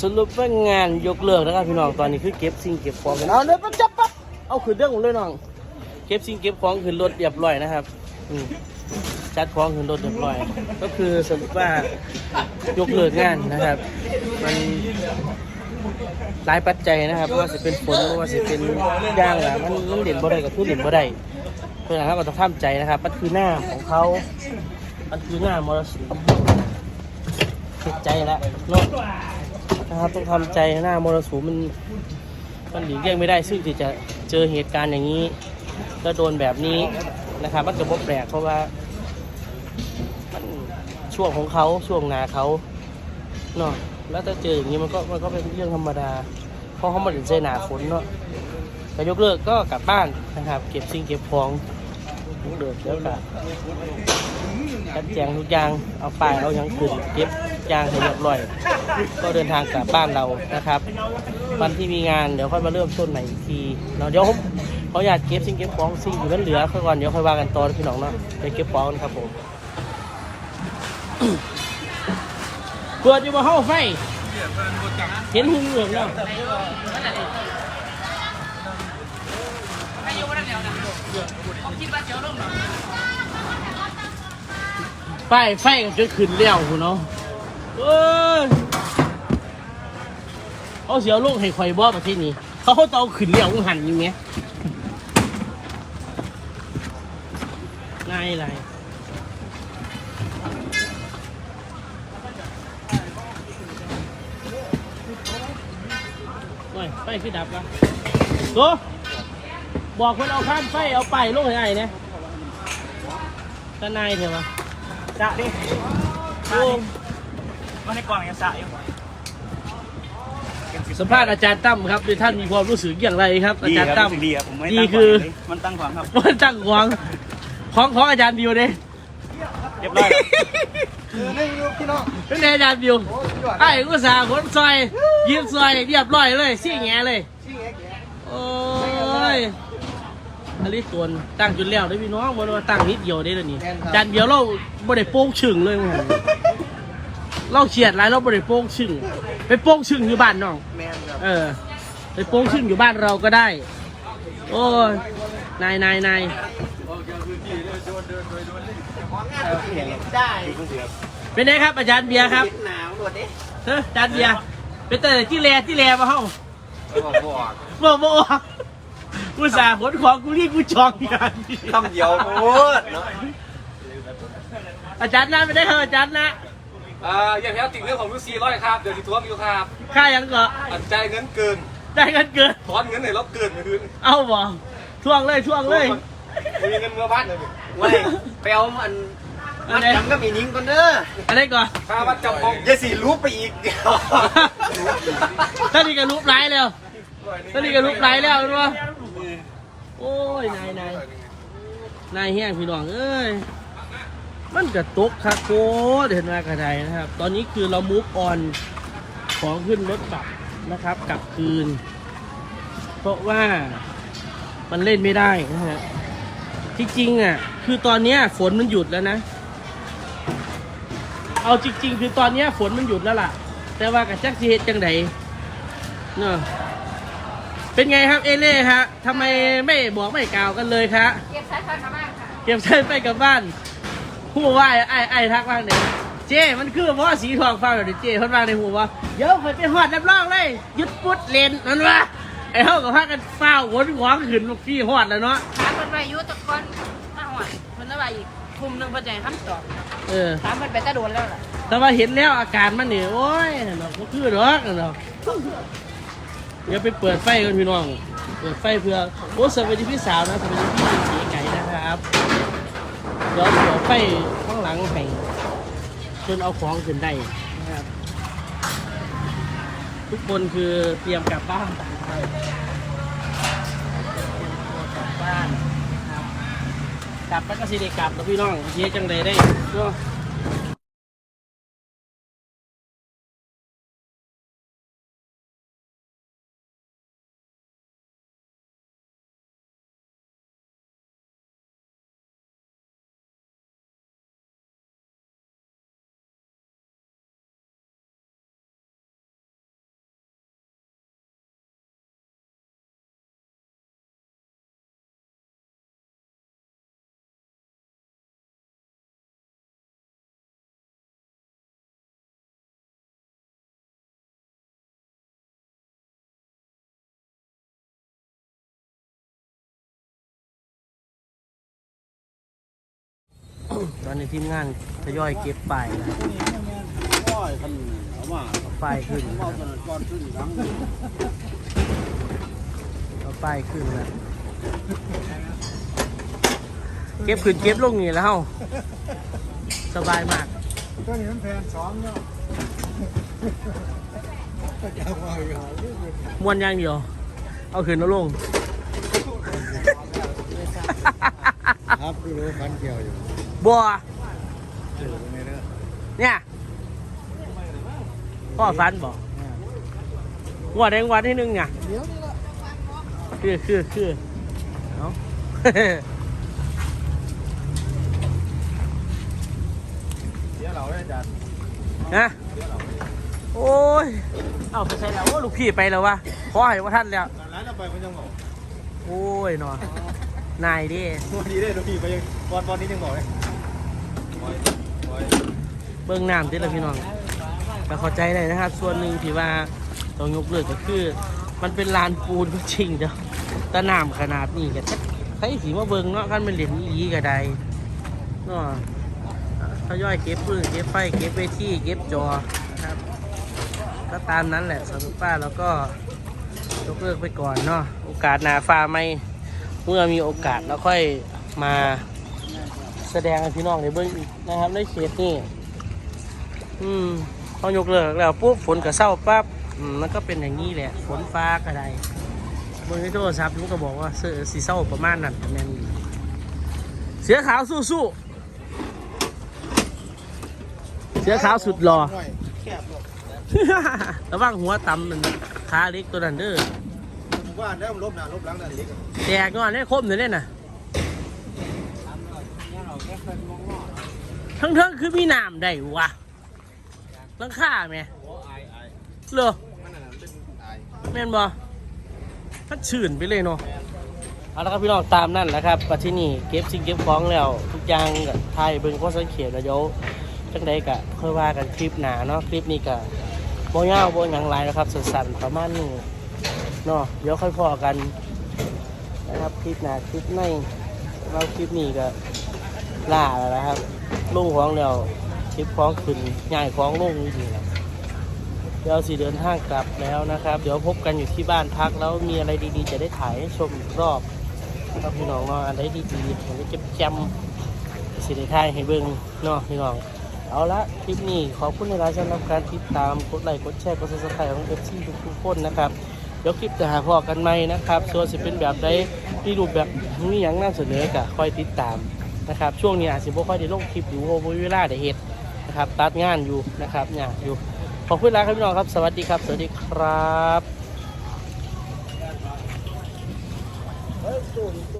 สรุปว่างานยกเลิกนะครับพี่น้องตอนนี้คือเก็บสิ่งเก็บของกันเอาเลยปั๊บจับปั๊บเอาขึ้นเรื่องผมเลยน้องเก็บสิ่งเก็บของขึ้นรถเรียบร้อยนะครับอืมจัดของขึ้นรถเรียบร้อย ก็คือสรุปว่ายกเลิกงานนะครับ มันหลายปัจจัยนะครับไม่ว่าจะเป็นฝนไม่ว่าจะเป็นย่างอะมันมันเด่นบ่ได้กับคือเด่นบ่ได้เพื่อนนะครับเราต้องทำใจนะครับมันคือหน้าของเขามันคือหน้ามรสุมเสียใจแล้วเนาะ นะครับต้องทำใจหน้ามรสุมมันมันหลีกเลี่ยงไม่ได้ซึ่งที่จะเจอเหตุการณ์อย่างนี้ แล้วโดนแบบนี้นะครับมันก็บ่แปลกเพราะว่ามันช่วงของเขาช่วงนาเขาเนาะแล้วถ้าเจออย่างนี้มันก็มันก็เป็นเรื่องธรรมดา เพราะเขามาถึงเจอหนาฝนเนาะแต่ยกเลิกก็กลับบ้านนะครับ เก็บสิ่งเก็บของยกเลิกแล้วกับ จัดแจงทุกอย่างเอาป้ายเอาหยังขึ้นเก็บยางให้เรียบร้อย ก็เดินทางกลับบ้านเรานะครับ วันที่มีงานเดี๋ยวค่อยมาเริ่มต้นใหม่อีกทีเนาเดี๋ยวผมเขาอยากเก็บสิ่งเก็บของสิ่งที่มันเหลือก่อนเดี๋ยวค่อยว่ากันตอนพี่น้องเนาะไปเก็บของกันครับผมเปิดอยู่บนห้องไฟเห็นหุ่งเหลืองแล้วป้าย ไฟก็จะขึ้นแล้วคุณเนาะเอ้ยเขาเสียวลูกให้ข่อยบอประเทศนี้ เขาเขาเตาขึ้นแล้วหันอยู่ไหมง่ายไรโอ้ยไฟขึ้นดับละตัวบอกคนเอาข้ามไฟเอาไปลงให้ไอ้เนี่ยตานายเถอะวะ สะดิโอ้มันในกล่องยังสะอยู่สัมภาษณ์อาจารย์ตั้มครับโดยท่านมีความรู้สึกอย่างไรครับ อาดีจารคย์รัตั้บมรู้สึกดีครับผมไม่ดีตั้งคือขวางเลยมันตั้งขวางครับมันตั้งหวังของของอาจารย์บิวเด้เรียบร้อยครับเป็นไงอาจารย์บิวไอ้กุศลขนซอยยืมซอยเรียบร้อยเลยซี่แงเลยโอ้ย อันนี้ตัวนตั้งจุดแล้วได้อพี่น้องบ่ได้ว่าตั้งนิดเดียวได้แล้วนี่อาจารย์เดียวเราบ่ได้โป้งชึ่งเลยมึงเราเฉียดหลายเราบ่ได้โป้งชึ่งไปโป้งชึ่งอยู่บ้านน้อง แมนครับ เออไปโป้งชึ่งอยู่บ้านเราก็ได้ โอ้ยนายนายนายได้เป็นไงครับอาจารย์เบียร์ครับหนาวหมดดิเฮ้ยอาจารย์เบียร์เป็นแต่ที่แลที่แลมาห้องบอกบอกบอกบอก กูสาห์ขนของกูรีบกูจองงานคำเดียวโคตรเนาะอาจารย์นะไม่ได้ครับอาจารย์นะอ่าอย่างแท้จริงเรื่องของลูกซีร้อยครับ เดี๋ยวสิทวงอยู่ครับค่ายังก็อัดใจายเงินเกินได้กันเกินถอนเงินในรอบเกินคืนเอาบ่ท่วงเลยท่วงเลยมีเงินเมื่อบ้านเลยเว้ยไปเอาอันมัดจำก็มีนิ้งก่อนเด้ออะไรก่อนค่าวัดจำห้องอย่าสีรูปไปอีกเดียวท่านี่ก็รูปไลน์แล้วท่านี่ก็รูปไลน์แล้วรู้ป่ะ โอ้ยนายนายนายแห้งพี่น้องเอ้ยมันกระตกคักโคเห็นมากระไดนะครับ ตอนนี้คือเรามูฟออนของขึ้นรถกลับนะครับกลับคืน เพราะว่ามันเล่นไม่ได้นะฮะที่จริงอะ คือตอนนี้ฝนมันหยุดแล้วนะ เอาจริง ๆ คือตอนนี้ฝนมันหยุดแล้วล่ะ แต่ว่ากับจักสีเหตุจังไดเนาะ เป็นไงครับเอเล่ฮะทำไมไม่บอกไม่กล่าวกันเลยคะเก็บสายไฟมาบ้างค่ะเก็บใช้ไปกลับบ้านหูว่าไอ้ไอ้ทักว่างเนี่ยเจ้มันคือเพราะว่าสีทองฟ้าแบบนี้เจ้เพิ่นว่างในหูว่าเดี๋ยวไปไปหอดน้ำร่องเลยหยุดปุ๊ดเลนนั่นวะไอ้เฮากับพากันเฝ้าวนหวงขึ้นลูกพี่หอดแล้วเนาะถามเพิ่นไปอยุตะกอนมาหอดเพิ่นเอาไว้อีกทุ่มหนึงเพิ่นจะให้คำตอบเออถามเพิ่นไปตะโดนแล้วล่ะแต่ว่าเห็นแล้วอาการมันนี่โอ้ยเนาะก็คือดอกเนาะ เดี๋ยวไปเปิดไฟกันพี่น้อง เปิดไฟเพื่อโอ้สวัสดีพี่สาวนะสวัสดีพี่เก๋ไก่นะครับเดี๋ยวเดี๋ยวไฟข้างหลังให้จนเอาของขึ้นได้นะครับ ทุกคนคือเตรียมกลับบ้านกลับบ้านกลับแล้วก็สิได้กลับแล้วพี่น้องเย้จังใดได้เนาะ ตอนนี้ทีมงานทยอยเก็บป้ายนะก้อยคันเอามาเอาป้ายขึ้นเอาตอนนั้นก่อนขึ้นหลังเอาป้ายขึ้นนะเก็บขึ้นเก็บลงนี่แล้วเฮาสบายมาก ตัวนี้มันแพนสองเนาะจะเอาไว้เหรอมวนอย่างเดียว เอาขึ้นแล้วลง ครับดูดูฟันเกี่ยวอยู่ บัวดูในเรื่องเนี่ยพ่อฟันบอกงวดแดงวันที่หนึ่งเนี่ยเดี๋ยวนี่ละคือคือคือเอาเดี๋ยวเราได้จัดนะโอ้ย เอาไปใช้แล้วว่าลูกพี่ไปแล้ววะขอให้ว่าท่านแล้วร้านเราไปมันยังบอกโอ้ยนอนนายดิวันนี้ได้ดูพี่ไปยังบอลบอลนี้ยังบอกเลย เบิ้องน้ำติดแล้วพี่น้องแต่เข้าใจได้นะครับ ส่วนหนึ่งที่ว่าต้องยกเลิกก็คือ มันเป็นลานปูนจริงเด้อแต่น้ำขนาดนี้ก็จักใครสีมาเบิ้งเนาะกันเป็นเหรียญอีหลีก็ได้เนาะทยอยเก็บปืนเก็บไฟเก็บเวทีเก็บจอนะครับ ก็ตามนั้นแหละสำหรับป้าแล้วก็ยกเลิกไปก่อนเนาะโอกาสหนาฟ้าไม่เมื่อมีโอกาสแล้วค่อยมา แสดงให้พี่น้องได้เบิ่งอีกนะครับในเขตนี้อืมพอยกเลิกแล้วปุ๊บฝนก็เศร้าปั๊บอืมมันก็เป็นอย่างนี้แหละฝนฟ้าก็ได้เบิ่งในโทรศัพท์มันก็บอกว่าเสือสีเศร้าประมาณนั้นแม่นเสือขาวสู้ๆเสือขาวสุดหล่อแคบหรอกระวังหัวต่ำมันขาเล็กตัวนั้นเด้อว่าได้มันลบหน้าลบหลังนั่นเล็กแตกงอนได้คมเลยเนี่ยน่ะ ทั้งเทิงคือมีน้ำได้วะหลังค่าไหมโอ้อายอายเหรอมันนั่นเป็นอายแม่นบ่ถ้าชื่นไปเลยเนาะเอาละครับพี่น้องตามนั่นแหละครับปัจจุบันนี้เก็บสิ่งเก็บของแล้ว ทุกอย่างก็ถ่ายเบิ่งข้อสังเกตแล้วเดี๋ยวจังใดก็ค่อยว่ากันคลิปหนาเนาะคลิปนี้ก็บ่ยาวบ่หยังหลายนะครับสั้นๆประมาณนี้เนาะเดี๋ยวค่อยพอกันนะครับคลิปหนาคลิปในเราคลิปนี้ก็ ล่าแล้วนะครับลุงของแล้วคลิปของขึ้นใหญ่ของลุงจริงๆนะเดี๋ยวสี่เดินทางกลับแล้วนะครับ เดี๋ยวพบกันอยู่ที่บ้านพักแล้วมีอะไรดีๆ จะได้ถ่ายให้ชมอีกรอบครับพี่น้องเนาะอะไรดีๆผมจะเก็บแจมสิได้ถ่ายให้เบิ่งเนาะพี่น้องเอาละคลิปนี้ขอบคุณในรานสำหรับการติดตามกดไลค์กดแชร์กดซับสไครต์ของเอฟซีทุกๆคนนะครับเดี๋ยวคลิปจะหาพอกันไหมนะครับส่วนจะเป็นแบบใดที่รูปแบบนี้ยังน่าเสนอกะค่อยติดตาม นะครับช่วงนี้อาจจะบ่ค่อยได้ลงคลิปอยู่เพราะว่าเวลาได้เห็ดนะครับตัดงานอยู่นะครับเนี่ยอยู่ขอบคุณหลาครับพี่น้องครับ สวัสดีครับสวัสดีครับ